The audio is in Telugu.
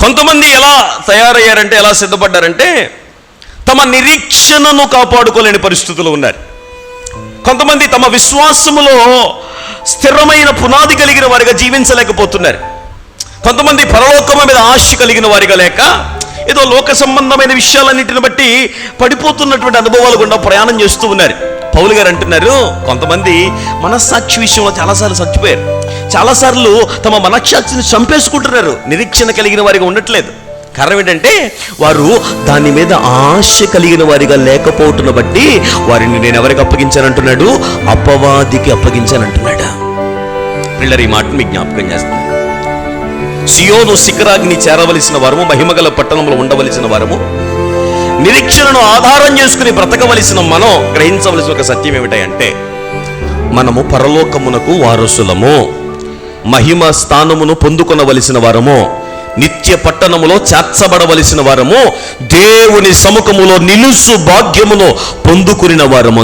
కొంతమంది ఎలా తయారయ్యారంటే ఎలా సిద్ధపడ్డారంటే తమ నిరీక్షణను కాపాడుకోలేని పరిస్థితులు ఉన్నారు. కొంతమంది తమ విశ్వాసములో స్థిరమైన పునాది కలిగిన వారిగా జీవించలేకపోతున్నారు. కొంతమంది పరలోకము మీద ఆశ కలిగిన వారిగా లేక ఏదో లోక సంబంధమైన విషయాలన్నింటిని బట్టి పడిపోతున్నటువంటి అనుభవాలు గుండా ప్రయాణం చేస్తూ ఉన్నారు. పౌలు గారు అంటున్నారు కొంతమంది మనస్సాక్షి విషయంలో చాలాసార్లు చచ్చిపోయారు. చాలాసార్లు తమ మనస్సాక్షిని చంపేసుకుంటున్నారు. నిరీక్షణ కలిగిన వారిగా ఉండట్లేదు. కారణం ఏంటంటే వారు దాని మీద ఆశ కలిగిన వారిగా లేకపోవటం బట్టి వారిని నేను ఎవరికి అప్పగించానంటున్నాడు? అపవాదికి అప్పగించానంటున్నాడు. పిల్లలు ఈ మాటను జ్ఞాపకం చేస్తాను సియోను శిఖరాగ్ని చేరవలసిన వరము మహిమగల పట్టణంలో ఉండవలసిన వరము నిరీక్షణను ఆధారం చేసుకుని బ్రతకవలసిన మనం గ్రహించవలసిన ఒక సత్యం ఏమిటంటే మనము పరలోకమునకు వారసులము. మహిమ స్థానమును పొందుకొనవలసిన వారము. నిత్య పట్టణములో చేర్చబడవలసిన వారము. దేవుని సముఖములో నిలుసు భాగ్యమును పొందుకుని వారము.